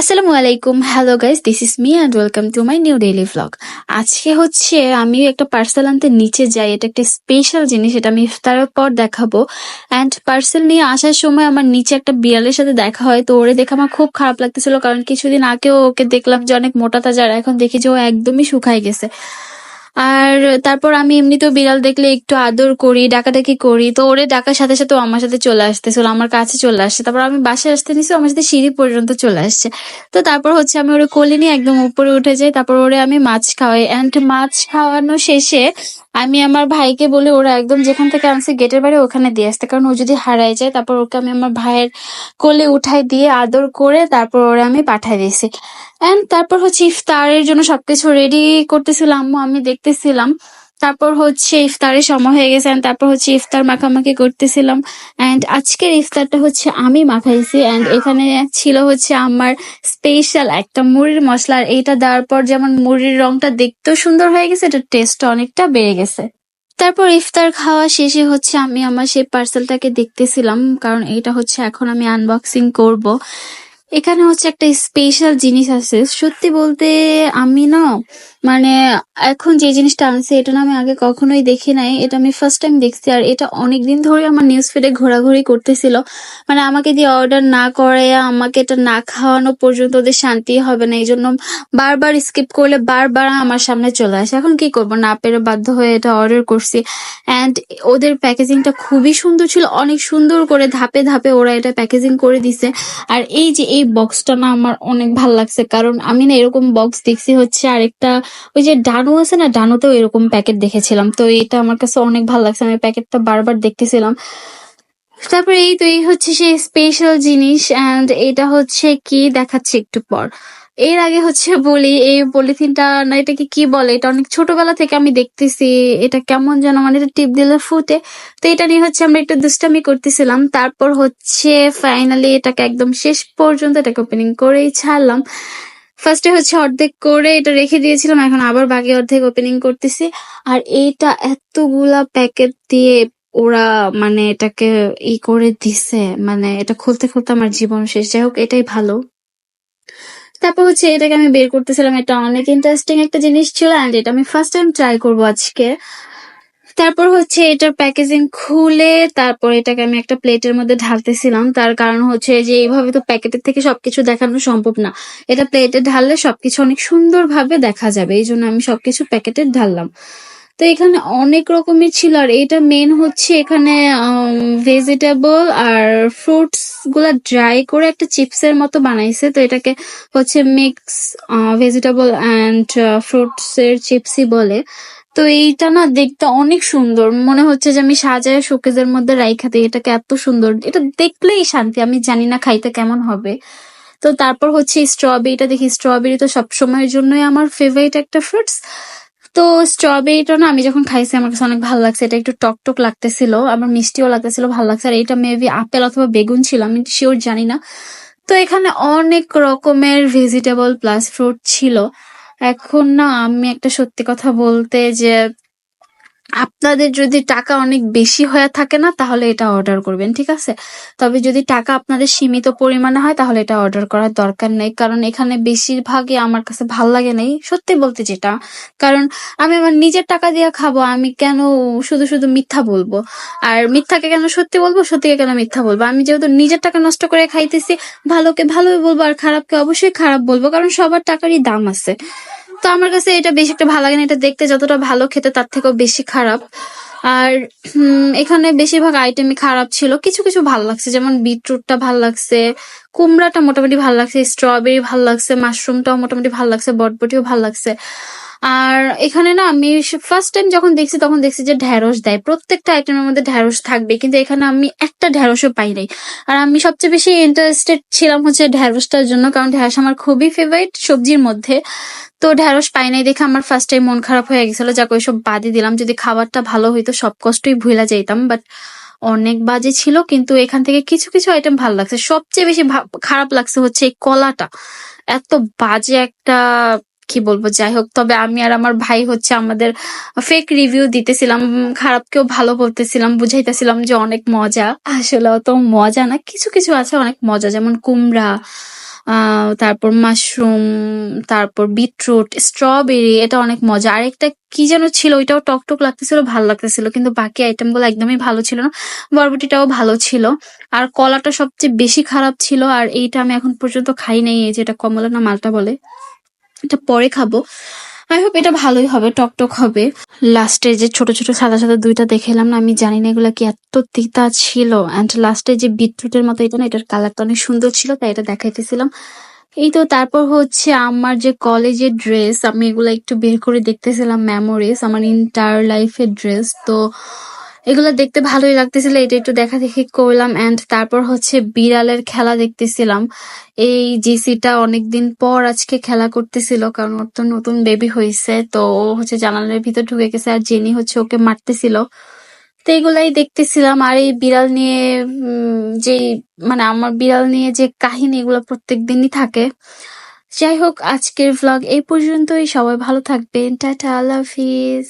আসসালামু আলাইকুম। Hello guys this is me and welcome to my new daily vlog আজকে হচ্ছে আমি একটা পার্সেল আনতে নিচে যাই। এটা একটা স্পেশাল জিনিস, এটা আমি ইফতারের পর দেখাবো। অ্যান্ড পার্সেল নিয়ে আসার সময় আমার নিচে একটা বিড়ালের সাথে দেখা হয়। তো ওরে দেখে আমার খুব খারাপ লাগতেছিল, কারণ কিছুদিন আগেও ওকে দেখলাম যে অনেক মোটা তাজা, আর এখন দেখি যে ও একদমই শুকায় গেছে। আর তারপর আমি এমনিতেও বিড়াল দেখলে একটু আদর করি, ডাকাডাকি করি। তো ওরে ডাকার সাথে সাথে আমার সাথে চলে আসতে চলো আমার কাছে চলে আসছে। তারপর আমি বাসায় আসতে নিছি আমার সাথে সিঁড়ি পর্যন্ত চলে আসছে। তো তারপর হচ্ছে আমি ওরে কোলে নিয়ে একদম উপরে উঠে যাই, তারপর ওরে আমি মাছ খাওয়াই। অ্যান্ড মাছ খাওয়ানো শেষে আমি আমার ভাইকে বলে ওরা একদম যেখান থেকে আনছে গেটের বাড়ি ওখানে দিয়ে আসতে। কারণ ও যদি হারাই যায়, তারপর ওকে আমি আমার ভাইয়ের কোলে উঠাই দিয়ে আদর করে তারপর ওরা আমি পাঠাই দিয়েছি। অ্যান্ড তারপর হচ্ছে ইফতারের জন্য সবকিছু রেডি করতেছিলাম আমি দেখতেছিলাম। তারপর হচ্ছে ইফতারের সময় হয়ে গেছে তারপর হচ্ছে ইফতার মাখামাখি করতেছিলাম অ্যান্ড আজকের ইফতারটা হচ্ছে আমি মাখাইছি অ্যান্ড এখানে ছিল হচ্ছে আমার স্পেশাল একটা মুড়ির মশলা আর এইটা দেওয়ার পর যেমন মুড়ির রংটা দেখতেও সুন্দর হয়ে গেছে এটা টেস্টটা অনেকটা বেড়ে গেছে। তারপর ইফতার খাওয়া শেষে হচ্ছে আমি আমার সেই পার্সেলটাকে দেখতেছিলাম, কারণ এটা হচ্ছে এখন আমি আনবক্সিং করব। এখানে হচ্ছে একটা স্পেশাল জিনিস আছে। সত্যি বলতে আমি না মানে এখন যে জিনিসটা আনছে, এটা না আমি আগে কখনোই দেখি নাই। এটা আমি ফার্স্ট টাইম দেখছি আর এটা অনেকদিন ধরে আমার নিউজ ফিডে ঘোরাঘুরি করতেছিল। মানে আমাকে দিয়ে অর্ডার না করে আমাকে এটা না খাওয়ানো পর্যন্ত ওদের শান্তি হবে না এই জন্য বারবার স্কিপ করলে বারবার আমার সামনে চলে আসে। এখন কি করব? না পেরে বাধ্য হয়ে এটা অর্ডার করছি। অ্যান্ড ওদের প্যাকেজিংটা খুবই সুন্দর ছিল। অনেক সুন্দর করে ধাপে ধাপে ওরা এটা প্যাকেজিং করে দিছে। আর এই যে এই বক্সটা না আমার অনেক ভালো লাগছে। কারণ আমি না এরকম বক্স দেখছি হচ্ছে আরেকটা, ওই যে ডানু আছে না, ডানুতেও এরকম প্যাকেট দেখেছিলাম। তো এটা আমার কাছে অনেক ভালো লাগছে। আমি প্যাকেটটা বারবার দেখতেছিলাম। তারপরে এই তো এই হচ্ছে সেই স্পেশাল জিনিস এন্ড এটা হচ্ছে কি দেখাচ্ছে একটু পর। এর আগে হচ্ছে বলি, এই পলিথিনটা না, এটাকে কি বলে? এটা অনেক ছোটবেলা থেকে আমি দেখতেছি। এটা কেমন যেন মানে এটা টিপ দিলে ফুটে। তো এটা নিয়ে হচ্ছে আমরা একটু দুষ্টামি করতেছিলাম। তারপর হচ্ছে ফাইনালি এটাকে একদম শেষ পর্যন্ত এটাকে ওপেনিং করেই ছাড়লাম। ফার্স্টে হচ্ছে অর্ধেক করে এটা রেখে দিয়েছিলাম, এখন আবার বাকি অর্ধেক ওপেনিং করতেছি। আর এইটা এতগুলা প্যাকেট দিয়ে ওরা মানে এটাকে ই করে দিছে। মানে এটা খুলতে খুলতে আমার জীবন শেষ। যাই হোক, এটাই ভালো। তারপর হচ্ছে এটাকে আমি বের করতেছিলাম এটা অনেক ইন্টারেস্টিং একটা জিনিস ছিল অ্যান্ড এটা আমি ফার্স্ট টাইম ট্রাই করব আজকে। তারপর হচ্ছে এটার প্যাকেজিং খুলে তারপর এটাকে আমি একটা প্লেটের মধ্যে ঢালতেছিলাম। তার কারণ হচ্ছে যে এইভাবে তো প্যাকেটের থেকে সবকিছু দেখানো সম্ভব না। এটা প্লেটে ঢাললে সবকিছু অনেক সুন্দরভাবে দেখা যাবে। এই জন্য আমি সবকিছু প্যাকেটে ঢাললাম। তো এখানে অনেক রকমের ছিল আর এটা মেন হচ্ছে এখানে ভেজিটেবল আর ফ্রুটসগুলা ড্রাই করে একটা চিপসের মতো বানাইছে। তো এটাকে হচ্ছে মিক্স ভেজিটেবল অ্যান্ড ফ্রুটস এর চিপসই বলে। তো এইটা না দেখতে অনেক সুন্দর। মনে হচ্ছে যে আমি সাজায় শোকেজের মধ্যে রাইখা দিই। এটাকে এত সুন্দর। এটা দেখলেই শান্তি। আমি জানি না খাইতে কেমন হবে। তো তারপর হচ্ছে স্ট্রবেরিটা দেখি স্ট্রবেরি তো সবসময়ের জন্যই আমার ফেভারিট একটা ফ্রুটস তো স্ট্রবেরিটা না আমি যখন খাইছি আমার কাছে অনেক ভালো লাগছে। এটা একটু টক টক লাগতেছিল আমার মিষ্টিও লাগতেছিল, ভালো লাগছে। আর এটা মেবি আপেল অথবা বেগুন ছিল, আমি শিওর জানি না। তো এখানে অনেক রকমের ভেজিটেবল প্লাস ফ্রুট ছিল। এখন না আমি একটা সত্যি কথা বলতে যে আপনাদের যদি টাকা অনেক বেশি হয়ে থাকে না, তাহলে এটা অর্ডার করবেন, ঠিক আছে? তবে যদি টাকা আপনাদের সীমিত পরিমাণে হয়, তাহলে এটা অর্ডার করার দরকার নেই। কারণ এখানে বেশিরভাগই আমার কাছে ভালো লাগে নেই, সত্যি বলতে যেটা। কারণ আমি আমার নিজের টাকা দিয়ে খাব, আমি কেন শুধু শুধু মিথ্যা বলব? আর মিথ্যাকে কেন সত্যি বলব, সত্যিকে কেন মিথ্যা বলব? আমি যেহেতু নিজের টাকা নষ্ট করে খাইতেছি, ভালোকে ভালোই বলব আর খারাপকে অবশ্যই খারাপ বলব, কারণ সবার টাকারই দাম আছে। তো আমার কাছে এটা বেশি একটা ভালো লাগে না। এটা দেখতে যতটা ভালো খেতে, তার থেকেও বেশি খারাপ। আর এখানে বেশিরভাগ আইটেমই খারাপ ছিল। কিছু কিছু ভালো লাগছে। যেমন বিটরুটটা ভালো লাগছে, কুমড়াটা মোটামুটি ভালো লাগছে স্ট্রবেরি ভালো লাগছে মাশরুমটাও মোটামুটি ভালো লাগছে, বটবটিও ভালো লাগছে। আর এখানে না আমি ফার্স্ট টাইম যখন দেখছি, তখন দেখছি যে ঢ্যাঁড়স দেয়। প্রত্যেকটা আইটেমের মধ্যে ঢ্যাঁড়স থাকবে, কিন্তু এখানে আমি একটা ঢ্যাঁড়সও পাই নাই। আর আমি সবচেয়ে বেশি ইন্টারেস্টেড ছিলাম হচ্ছে ঢ্যাঁড়সটার জন্য, কারণ ঢ্যাঁড়স আমার খুবই ফেভারিট সবজির মধ্যে। তো ঢ্যাঁড়স পাই নাই দেখে আমার ফার্স্ট টাইম মন খারাপ হয়ে গেছিল, যাকে ওইসব বাদই দিলাম। যদি খাবারটা ভালো হইতো, সব কষ্টই ভুলা যাইতাম বাট অনেক বাজে ছিল, কিন্তু এখান থেকে কিছু কিছু আইটেম ভালো লাগছে। সবচেয়ে বেশি খারাপ লাগছে হচ্ছে এই কলাটা। এত বাজে একটা কি বলব যাই হোক তবে আমি আর আমার ভাই হচ্ছে আমাদের ফেক রিভিউ দিতেছিলাম, খারাপকেও ভালো বলতেছিলাম, বুঝাইতেছিলাম যে অনেক মজা। আসলে অত মজা না, কিছু কিছু আছে অনেক মজা, যেমন কুমড়া তারপর মাশরুম, তারপর বিটরুট, স্ট্রবেরি, এটা অনেক মজা। আরেকটা কি যেন ছিল, ওইটাও টক টক লাগতেছিল, ভালো লাগতেছিল, কিন্তু বাকি আইটেমগুলো একদমই ভালো ছিল না, বরবটিটাও ভালো ছিল। আর কলাটা সবচেয়ে বেশি খারাপ ছিল, আর এইটা আমি এখন পর্যন্ত খাই নাই, এই যেটা কমলা না মালটা বলে। এটা পরে খাব। আই হোপ এটা ভালোই হবে, টক টক হবে। লাস্টে যে ছোট ছোট সাদা সাদা দুইটা দেখেলাম না, আমি জানি না এগুলা কি এত তিতা ছিল। অ্যান্ড লাস্টে যে বিটরুটের মতো এটা না, এটার কালারটা অনেক সুন্দর ছিল, তাই এটা দেখাইতেছিলাম। এই তো তারপর হচ্ছে আমার যে কলেজের ড্রেস আমি এগুলো একটু বের করে দেখতেছিলাম মেমোরিজ আমার ইন্টার লাইফের ড্রেস তো এগুলো দেখতে ভালোই লাগতেছিল। এটা একটু দেখা দেখি করলাম এন্ড তারপর হচ্ছে বিড়ালের খেলা দেখতেছিলাম। এই জিসিটা অনেকদিন পর আজকে খেলা করতেছিল কারণ ওর তো নতুন বেবি হয়েছে, তো ও হচ্ছে জানালার ভিতর ঢুকে গেছে আর জেনি হচ্ছে ওকে মারতেছিল। তো এগুলাই দেখতেছিলাম আর এই বিড়াল নিয়ে যে মানে আমার বিড়াল নিয়ে যে কাহিনী এগুলো প্রত্যেক দিনই থাকে। যাই হোক, আজকের ভ্লগ এই পর্যন্তই। সবাই ভালো থাকবেন। টাটা, আল্লাহ হাফিজ।